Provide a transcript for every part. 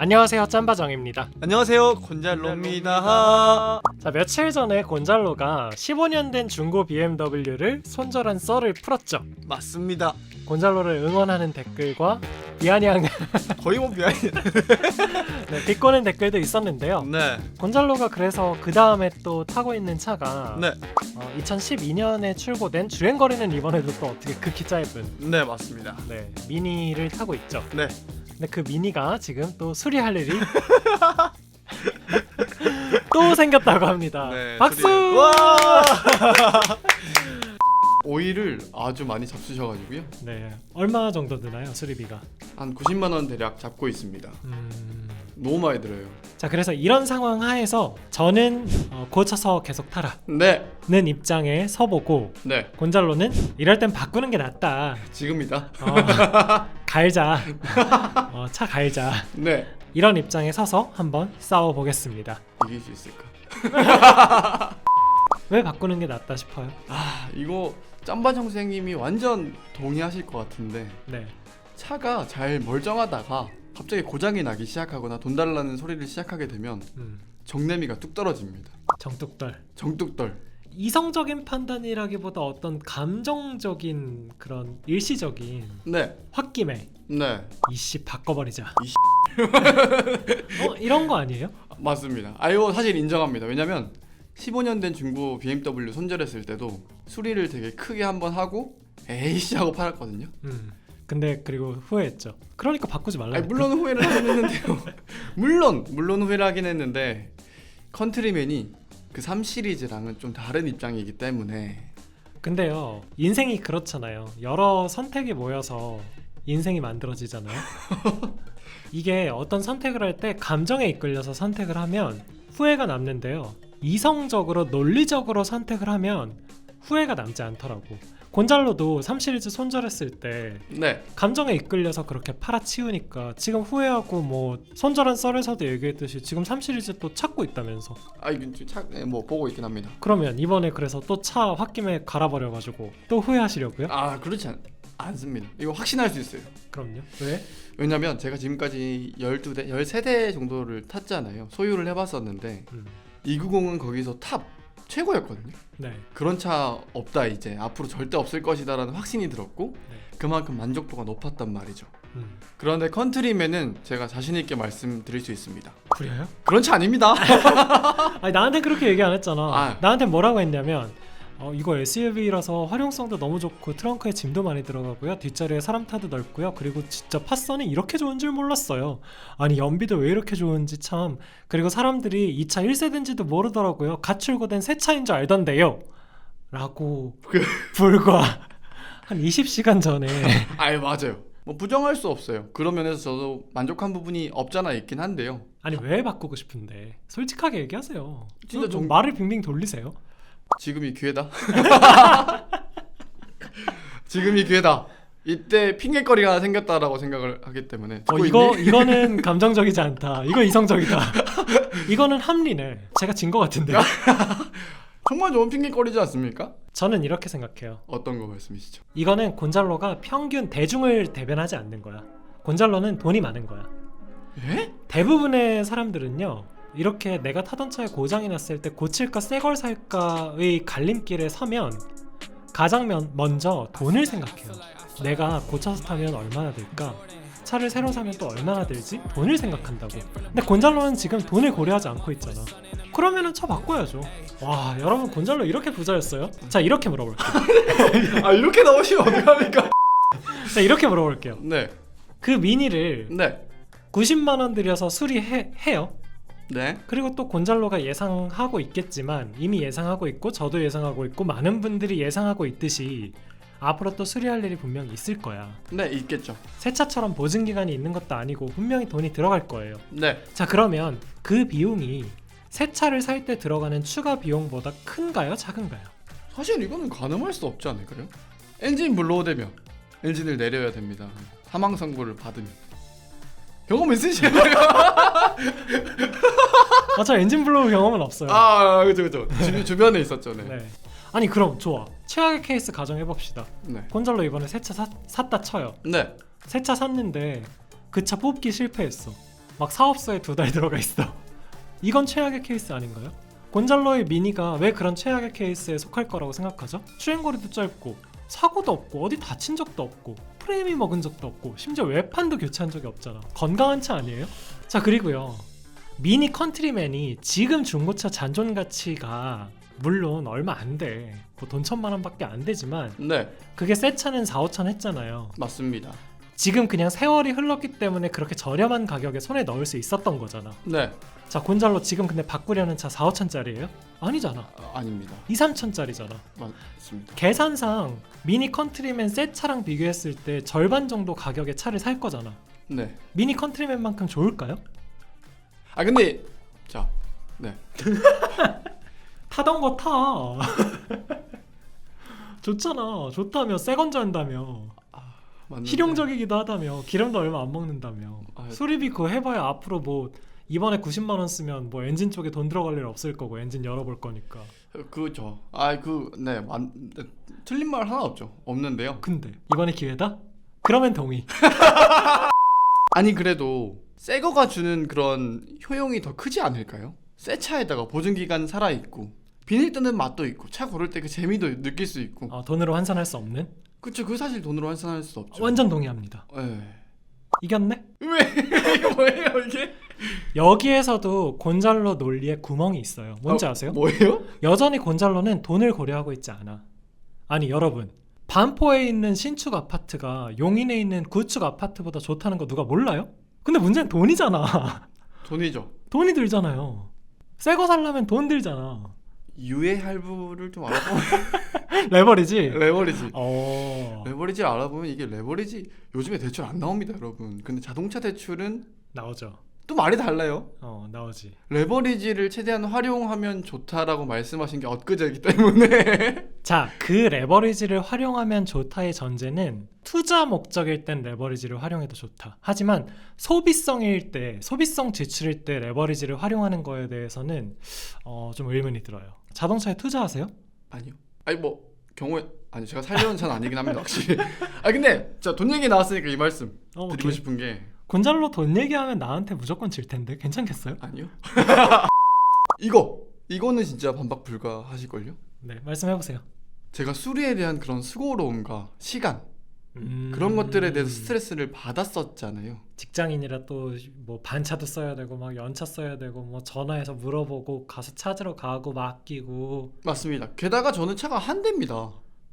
안녕하세요 짬바정입니다. 안녕하세요 곤잘로입니다. 자 며칠 전에 곤잘로가 15년 된 중고 BMW를 손절한 썰을 풀었죠. 맞습니다. 곤잘로를 응원하는 댓글과 비아냥 거의 뭐 비하인 네, 비꼬는 댓글도 있었는데요. 네. 곤잘로가 그래서 그 다음에 또 타고 있는 차가 네. 어, 2012년에 출고된 주행거리는 이번에도 또 어떻게 극히 짧은 네 맞습니다. 네, 미니를 타고 있죠. 네 근데 그 미니가 지금 또 수리할 일이 또 생겼다고 합니다. 네, 박수! 오일을 아주 많이 잡수셔가지고요. 네 얼마 정도 드나요 수리비가? 한 90만 원 대략 잡고 있습니다. 음... 너무 많이 들어요 자 그래서 이런 상황 하에서 저는 어, 고쳐서 계속 타라는 네 입장에 서보고 네, 곤잘로는 이럴 땐 바꾸는 게 낫다. 지금이다. 어, 갈자. 어, 차 갈자. 네. 이런 입장에 서서 한번 싸워 보겠습니다. 이길 수 있을까? 왜 바꾸는 게 낫다 싶어요? 아 이거 짬바 형생님이 완전 동의하실 것 같은데 네. 차가 잘 멀쩡하다가 갑자기 고장이 나기 시작하거나 돈 달라는 소리를 시작하게 되면 음, 정내미가 뚝 떨어집니다 정뚝떨 정뚝떨 이성적인 판단이라기보다 어떤 감정적인 그런 일시적인 네 홧김에 네, 이씨 바꿔버리자 이씨. 어 이런 거 아니에요? 맞습니다. 아 이거 사실 인정합니다. 왜냐면 15년 된 중고 BMW 손절했을 때도 수리를 되게 크게 한번 하고 에이씨 하고 팔았거든요. 음 근데 그리고 후회했죠. 그러니까 바꾸지 말라 아니, 물론 후회를 하긴 했는데요. 물론 물론 후회를 하긴 했는데 컨트리맨이 그 3 시리즈랑은 좀 다른 입장이기 때문에. 근데요 인생이 그렇잖아요. 여러 선택이 모여서 인생이 만들어지잖아요. 이게 어떤 선택을 할 때 감정에 이끌려서 선택을 하면 후회가 남는데요. 이성적으로 논리적으로 선택을 하면 후회가 남지 않더라고 곤잘로도 3 시리즈 손절했을 때 네 감정에 이끌려서 그렇게 팔아치우니까 지금 후회하고 뭐 손절한 썰에서도 얘기했듯이 지금 3 시리즈 또 찾고 있다면서 아 이건 차뭐 보고 있긴 합니다. 그러면 이번에 그래서 또 차 홧김에 갈아버려가지고 또 후회하시려고요? 아 그렇지 않, 않습니다. 이거 확신할 수 있어요. 그럼요. 왜? 왜냐면 제가 지금까지 12대, 13대 정도를 탔잖아요. 소유를 해봤었는데 음, 290은 거기서 탑 최고였거든요. 네. 그런 차 없다 이제 앞으로 절대 없을 것이다라는 확신이 들었고 네. 그만큼 만족도가 높았단 말이죠. 음. 그런데 컨트리맨은 제가 자신 있게 말씀드릴 수 있습니다. 그래요? 그런 차 아닙니다. 아니 나한테 그렇게 얘기 안 했잖아. 아. 나한테 뭐라고 했냐면 어, 이거 SUV라서 활용성도 너무 좋고 트렁크에 짐도 많이 들어가고요. 뒷자리에 사람 타도 넓고요. 그리고 진짜 팟선이 이렇게 좋은 줄 몰랐어요. 아니 연비도 왜 이렇게 좋은지 참. 그리고 사람들이 이 차 1세대인지도 모르더라고요. 갓 출고된 새 차인 줄 알던데요. 라고 그- 불과 한 20시간 전에 아예 맞아요. 뭐 부정할 수 없어요. 그런 면에서 저도 만족한 부분이 없잖아 있긴 한데요. 아니 왜 바꾸고 싶은데 솔직하게 얘기하세요. 진짜 좀 정- 말을 빙빙 돌리세요. 지금이 기회다. 지금이 기회다. 이때 핑계거리가 하나 생겼다라고 생각을 하기 때문에 어, 듣고 이거 있니? 이거는 감정적이지 않다. 이거 이성적이다. 이거는 합리네. 제가 진 것 같은데. 정말 좋은 핑계거리지 않습니까? 저는 이렇게 생각해요. 어떤 거 말씀이시죠? 이거는 곤잘로가 평균 대중을 대변하지 않는 거야. 곤잘로는 돈이 많은 거야. 예? 대부분의 사람들은요. 이렇게 내가 타던 차에 고장이 났을 때 고칠까 새 걸 살까의 갈림길에 서면 가장 면- 먼저 돈을 생각해요. 내가 고쳐서 타면 얼마나 들까? 차를 새로 사면 또 얼마나 들지? 돈을 생각한다고. 근데 곤잘로는 지금 돈을 고려하지 않고 있잖아. 그러면은 차 바꿔야죠. 와, 여러분 곤잘로 이렇게 부자였어요? 자, 이렇게 물어볼게요. 아 이렇게 나오시면 어떡합니까? 자, 이렇게 물어볼게요. 네, 그 미니를 네, 90만 원 들여서 수리해 해요. 네, 그리고 또 곤잘로가 예상하고 있겠지만 이미 예상하고 있고 저도 예상하고 있고 많은 분들이 예상하고 있듯이 앞으로 또 수리할 일이 분명히 있을 거야. 네 있겠죠. 새 차처럼 보증 기간이 있는 것도 아니고 분명히 돈이 들어갈 거예요. 네, 자 그러면 그 비용이 새 차를 살 때 들어가는 추가 비용보다 큰가요, 작은가요? 사실 이거는 가늠할 수 없지 않을까요? 엔진 불로우되면 엔진을 내려야 됩니다. 사망 선고를 받으면 경험 있으시나요? 아, 저 엔진 블로우 경험은 없어요. 아, 그죠, 그죠. 주, 주변에 있었죠, 네. 네. 아니 그럼 좋아. 최악의 케이스 가정해 봅시다. 네, 곤잘로 이번에 새 차 샀다 쳐요. 네. 새 차 샀는데 그 차 뽑기 실패했어. 막 사업소에 두 달 들어가 있어. 이건 최악의 케이스 아닌가요? 곤잘로의 미니가 왜 그런 최악의 케이스에 속할 거라고 생각하죠? 주행거리도 짧고 사고도 없고 어디 다친 적도 없고 프레임이 먹은 적도 없고 심지어 외판도 교체한 적이 없잖아. 건강한 차 아니에요? 자 그리고요 미니 컨트리맨이 지금 중고차 잔존 가치가 물론 얼마 안 돼. 뭐돈 천만 원밖에 안 되지만 네, 그게 새 차는 4, 5천 했잖아요. 맞습니다. 지금 그냥 세월이 흘렀기 때문에 그렇게 저렴한 가격에 손에 넣을 수 있었던 거잖아. 네, 자, 곤잘로 지금 근데 바꾸려는 차 4, 5천짜리예요? 아니잖아. 아, 아 닙니다. 2, 3천짜리잖아. 맞습니다. 계산상 미니 컨트리맨 새 차랑 비교했을 때 절반 정도 가격의 차를 살 거잖아. 네. 미니 컨트리맨만큼 좋을까요? 아 근데 자, 네, 타던 거 타. 좋잖아. 좋다며 새 건조 한다며. 맞는데. 실용적이기도 하다며. 기름도 얼마 안 먹는다며. 아, 수리비 그거 해봐야 앞으로 뭐 이번에 90만 원 쓰면 뭐 엔진 쪽에 돈 들어갈 일 없을 거고 엔진 열어볼 거니까. 그죠. 아, 그, 네, 맞, 네, 틀린 말 하나 없죠. 없는데요. 근데 이번에 기회다? 그러면 동의. 아니 그래도 새 거가 주는 그런 효용이 더 크지 않을까요? 새 차에다가 보증 기간 살아 있고 비닐 뜯는 맛도 있고 차 고를 때 그 재미도 느낄 수 있고. 어, 돈으로 환산할 수 없는. 그쵸, 그 사실 돈으로 환산할 수 없죠. 완전 동의합니다. 네. 이겼네? 왜 이게 뭐예요 이게? 여기에서도 곤잘로 논리에 구멍이 있어요. 뭔지 어, 아세요? 뭐예요? 여전히 곤잘로는 돈을 고려하고 있지 않아. 아니 여러분 반포에 있는 신축 아파트가 용인에 있는 구축 아파트보다 좋다는 거 누가 몰라요? 근데 문제는 돈이잖아. 돈이죠. 돈이 들잖아요. 새 거 살려면 돈 들잖아. 유해 할부를 좀 알아보면 레버리지. 레버리지. 어 레버리지 알아보면 이게 레버리지 요즘에 대출 안 나옵니다, 여러분. 근데 자동차 대출은 나오죠. 또 말이 달라요. 어 나오지. 레버리지를 최대한 활용하면 좋다라고 말씀하신 게 엊그제이기 때문에 자, 그 레버리지를 활용하면 좋다의 전제는 투자 목적일 땐 레버리지를 활용해도 좋다. 하지만 소비성일 때, 소비성 지출일 때 레버리지를 활용하는 거에 대해서는 어, 좀 의문이 들어요. 자동차에 투자하세요? 아니요. 아니 뭐 경우에 아니 제가 살려는 차는 아니긴 합니다, 확실히. 아 근데 자돈 얘기 나왔으니까 이 말씀 어, 드리고 오케이. 싶은 게 곤잘로 돈 얘기하면 나한테 무조건 질 텐데 괜찮겠어요? 아니요. 이거 이거는 진짜 반박 불가하실 걸요? 네, 말씀해 보세요. 제가 수리에 대한 그런 수고로움과 시간 음. 그런 것들에 대해서 스트레스를 받았었잖아요. 직장인이라 또 뭐 반차도 써야 되고 막 연차 써야 되고 뭐 전화해서 물어보고 가서 찾으러 가고 맡기고 맞습니다. 게다가 저는 차가 한 대입니다.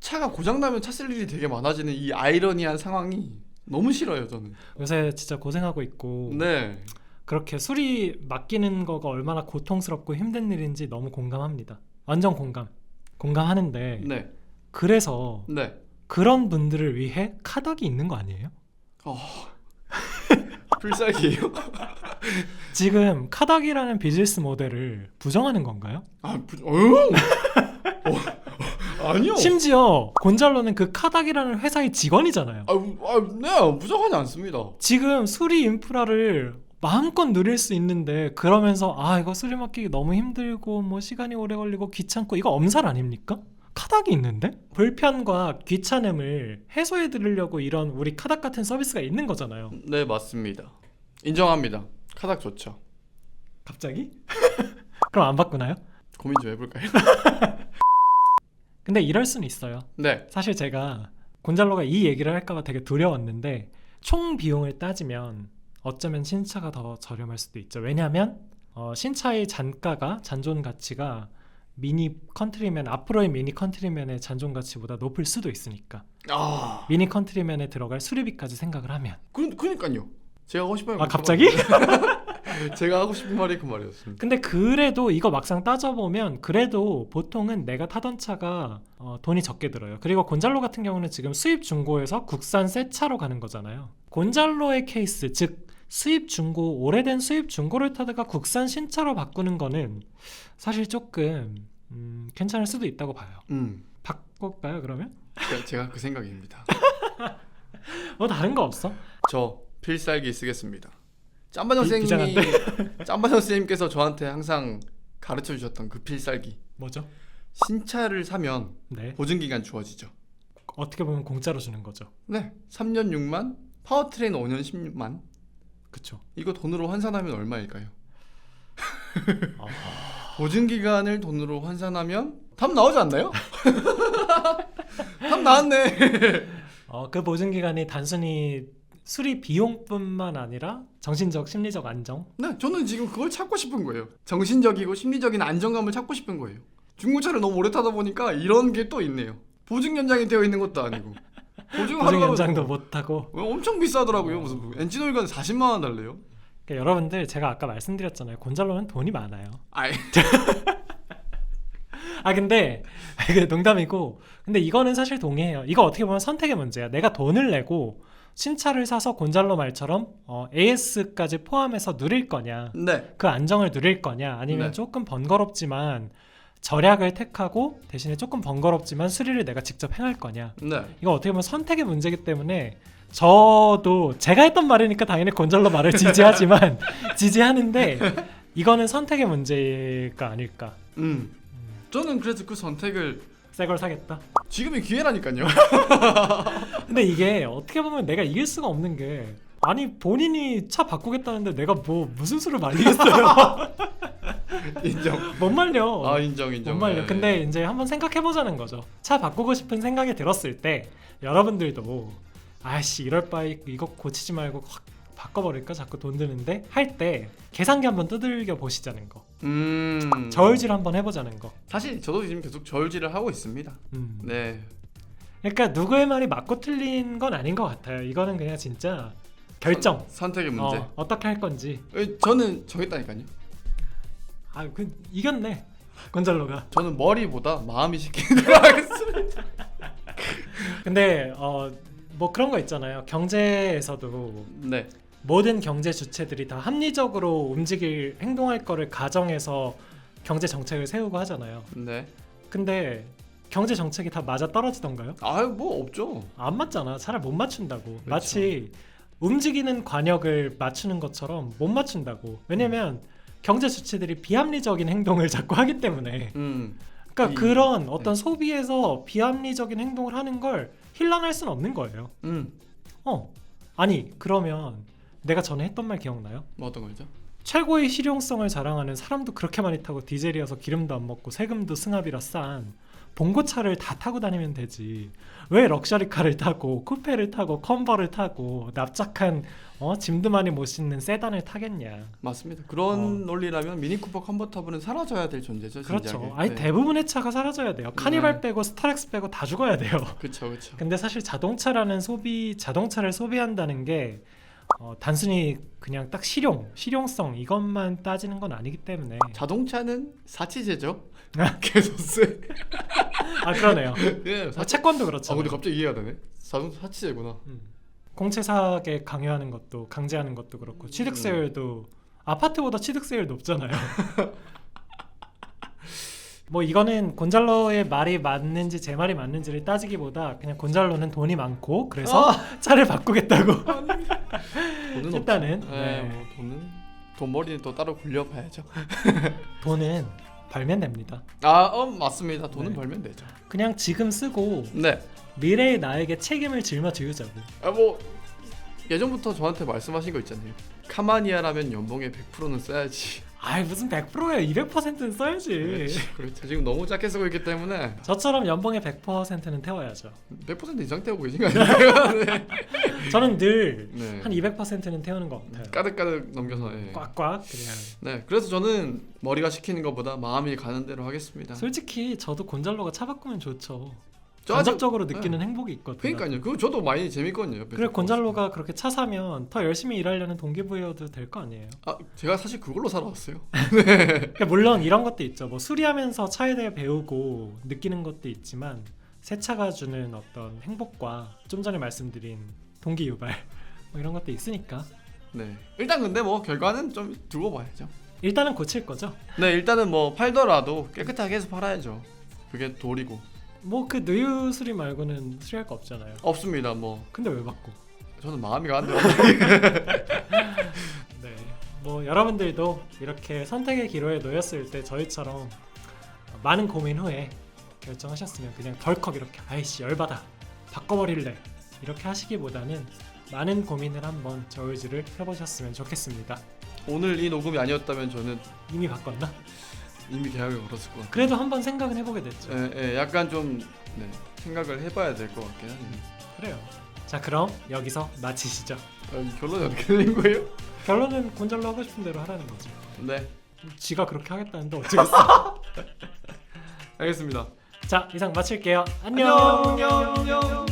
차가 고장 나면 차 쓸 일이 되게 많아지는 이 아이러니한 상황이 너무 싫어요, 저는. 요새 진짜 고생하고 있고 네. 그렇게 수리 맡기는 거가 얼마나 고통스럽고 힘든 일인지 너무 공감합니다. 완전 공감. 공감하는데 네. 그래서 네. 그런 분들을 위해 카닥이 있는 거 아니에요? 어. 불쌍이에요? 지금 카닥이라는 비즈니스 모델을 부정하는 건가요? 아, 부... 어? 어? 아니요. 심지어 곤잘로는 그 카닥이라는 회사의 직원이잖아요. 아, 아, 네, 부정하지 않습니다. 지금 수리 인프라를 마음껏 누릴 수 있는데 그러면서 아 이거 수리 맡기기 너무 힘들고 뭐 시간이 오래 걸리고 귀찮고 이거 엄살 아닙니까? 카닥이 있는데 불편과 귀찮음을 해소해 드리려고 이런 우리 카닥 같은 서비스가 있는 거잖아요. 네, 맞습니다. 인정합니다. 카닥 좋죠. 갑자기? 그럼 안 바꾸나요? 고민 좀 해볼까요? 근데 이럴 수는 있어요. 네. 사실 제가 곤잘로가 이 얘기를 할까봐 되게 두려웠는데 총 비용을 따지면 어쩌면 신차가 더 저렴할 수도 있죠. 왜냐하면 어, 신차의 잔가가 잔존 가치가 미니 컨트리맨 앞으로의 미니 컨트리맨의 잔존 가치보다 높을 수도 있으니까 아, 미니 컨트리맨에 들어갈 수리비까지 생각을 하면 그, 그니까요. 제가 하고 싶은 아 갑자기? 제가 하고 싶은 말이 그 말이었습니다. 근데 그래도 이거 막상 따져보면 그래도 보통은 내가 타던 차가 어, 돈이 적게 들어요. 그리고 곤잘로 같은 경우는 지금 수입 중고에서 국산 새 차로 가는 거잖아요. 곤잘로의 케이스 즉 수입 중고 오래된 수입 중고를 타다가 국산 신차로 바꾸는 거는 사실 조금 음, 괜찮을 수도 있다고 봐요. 음, 바꿀까요 그러면? 제가, 제가 그 생각입니다. 뭐 다른 거 없어? 저 필살기 쓰겠습니다. 짬바정 비- 선생님이 짬바정 선생님께서 저한테 항상 가르쳐 주셨던 그 필살기. 뭐죠? 신차를 사면 네 보증 기간 주어지죠. 어떻게 보면 공짜로 주는 거죠. 네, 3년 6만, 파워트레인 5년 16만. 그쵸. 이거 돈으로 환산하면 얼마일까요? 아, 보증 기간을 돈으로 환산하면 답 나오지 않나요? 답 나왔네. 어, 그 보증 기간이 단순히 수리 비용뿐만 아니라 정신적, 심리적 안정. 네, 저는 지금 그걸 찾고 싶은 거예요. 정신적이고 심리적인 안정감을 찾고 싶은 거예요. 중고차를 너무 오래 타다 보니까 이런 게 또 있네요. 보증 연장이 되어 있는 것도 아니고 보증 보증 연장도 못 하고. 엄청 비싸더라고요. 무슨 엔진 오일관 40만 원 달래요. 그러니까 여러분들 제가 아까 말씀드렸잖아요. 곤잘로는 돈이 많아요. 아이, 아 근데 이게 농담이고 근데 이거는 사실 동의해요. 이거 어떻게 보면 선택의 문제야. 내가 돈을 내고 신차를 사서 곤잘로 말처럼 어, AS까지 포함해서 누릴 거냐, 네, 그 안정을 누릴 거냐, 아니면 네. 조금 번거롭지만 절약을 택하고 대신에 조금 번거롭지만 수리를 내가 직접 행할 거냐. 네. 이거 어떻게 보면 선택의 문제이기 때문에 저도 제가 했던 말이니까 당연히 곤잘로 말을 지지하지만 지지하는데 이거는 선택의 문제가 아닐까. 음, 저는 그래서 그 선택을 새 걸 사겠다. 지금이 기회라니까요. 근데 이게 어떻게 보면 내가 이길 수가 없는 게 아니 본인이 차 바꾸겠다는데 내가 뭐 무슨 수를 말리겠어요? 인정. 못 말려. 아 인정 못 인정. 말려. 네. 근데 이제 한번 생각해 보자는 거죠. 차 바꾸고 싶은 생각이 들었을 때 여러분들도 아씨 이럴 바에 이거 고치지 말고 확 바꿔버릴까 자꾸 돈 드는데 할 때 계산기 한번 두들겨 보시자는 거. 음. 저울질 한번 해보자는 거. 사실 저도 지금 계속 저울질을 하고 있습니다. 음. 네. 그러니까 누구의 말이 맞고 틀린 건 아닌 것 같아요. 이거는 그냥 진짜 결정. 선, 택의 문제. 어, 어떻게 할 건지. 에, 저는 정했다니까요. 아, 그 이겼네. 곤잘로가. 저는 머리보다 마음이 시키는 대로 하겠습니다. 근데 어 뭐 그런 거 있잖아요. 경제에서도 네. 모든 경제 주체들이 다 합리적으로 움직일 행동할 거를 가정해서 경제 정책을 세우고 하잖아요. 네. 근데 경제 정책이 다 맞아 떨어지던가요? 아유 뭐 없죠. 안 맞잖아. 차라리 못 맞춘다고. 그렇죠. 마치 움직이는 관역을 맞추는 것처럼 못 맞춘다고. 왜냐면 경제 주체들이 비합리적인 행동을 자꾸 하기 때문에. 음. 그러니까 이- 그런 어떤 소비에서 비합리적인 행동을 하는 걸 힐난할 수는 없는 거예요. 음. 어. 아니, 그러면 내가 전에 했던 말 기억나요? 뭐 어떤 거죠? 최고의 실용성을 자랑하는 사람도 그렇게 많이 타고 디젤이어서 기름도 안 먹고 세금도 승합이라 싼 봉고차를 다 타고 다니면 되지. 왜 럭셔리카를 타고 쿠페를 타고 컨버를 타고 납작한 어, 짐도 많이 못 싣는 세단을 타겠냐. 맞습니다. 그런 어. 논리라면 미니쿠퍼 컨버터블은 사라져야 될 존재죠. 그렇죠. 진작에. 아니 네. 대부분의 차가 사라져야 돼요. 카니발 네. 빼고 스타렉스 빼고 다 죽어야 돼요. 그렇죠, 그렇죠. 근데 사실 자동차라는 소비 자동차를 소비한다는 게 어, 단순히 그냥 딱 실용 실용성 이것만 따지는 건 아니기 때문에 자동차는 사치제죠. 개소스. 아 그러네요. 예. 아, 사... 채권도 그렇죠. 아 근데 갑자기 이해가 되네. 자동차 사치제구나. 음. 공채 사게 강요하는 것도 강제하는 것도 그렇고 취득세율도 아파트보다 취득세율 높잖아요. 뭐 이거는 곤잘로의 말이 맞는지 제 말이 맞는지를 따지기보다 그냥 곤잘로는 돈이 많고 그래서 차를 바꾸겠다고 돈은 일단은 없죠. 네. 네, 뭐 돈은 돈 머리는 또 따로 굴려봐야죠. 돈은 벌면 됩니다. 아, 어, 맞습니다. 돈은 네. 벌면 되죠. 그냥 지금 쓰고 네. 미래의 나에게 책임을 짊어지우자고. 아, 뭐 예전부터 저한테 말씀하신 거 있잖아요. 카마니아라면 연봉의 100%는 써야지. 아이 무슨 100%야 200%는 써야지. 그렇지. 지금 너무 작게 쓰고 있기 때문에 저처럼 연봉의 100%는 태워야죠. 100% 이상 태우고 계신 거 아니에요? 네. 저는 늘 네. 한 200%는 태우는 것 같아요. 까득까득 넘겨서. 예. 꽉꽉 그냥. 네. 그래서 저는 머리가 시키는 것보다 마음이 가는 대로 하겠습니다. 솔직히 저도 곤잘로가 차 바꾸면 좋죠. 간접적으로 느끼는 행복이 있거든요. 그러니까요. 그거 저도 많이 재밌거든요. 그래 곤잘로가 그렇게 차 사면 더 열심히 일하려는 동기부여도 될 거 아니에요. 아, 제가 사실 그걸로 살아왔어요. 그러니까 물론 이런 것도 있죠. 뭐 수리하면서 차에 대해 배우고 느끼는 것도 있지만 새 차가 주는 어떤 행복과 좀 전에 말씀드린 동기 유발 뭐 이런 것도 있으니까 네. 일단 근데 뭐 결과는 좀 두고 봐야죠. 일단은 고칠 거죠. 네, 일단은 뭐 팔더라도 깨끗하게 해서 팔아야죠. 그게 도리고. 뭐 그 누유 수리 말고는 수리할 거 없잖아요. 없습니다. 뭐 근데 왜 바꿔? 저는 마음이 가는데 네. 뭐 여러분들도 이렇게 선택의 기로에 놓였을 때 저희처럼 많은 고민 후에 결정하셨으면 그냥 덜컥 이렇게 아이씨 열받아 바꿔버릴래 이렇게 하시기보다는 많은 고민을 한번 저울질을 해보셨으면 좋겠습니다. 오늘 이 녹음이 아니었다면 저는 이미 바꿨나? 이미 계약을 걸었을 것 같아요. 그래도 한번 생각은 해보게 됐죠. 예, 예, 약간 좀 네, 생각을 해봐야 될 것 같긴 한데 그래요. 자 그럼 여기서 마치시죠. 아, 이 결론이 어떻게 되는 거예요? 결론은 곤잘로 하고 싶은 대로 하라는 거죠. 네, 지가 그렇게 하겠다는데 어쩌겠어. 알겠습니다. 자 이상 마칠게요. 안녕. 안녕.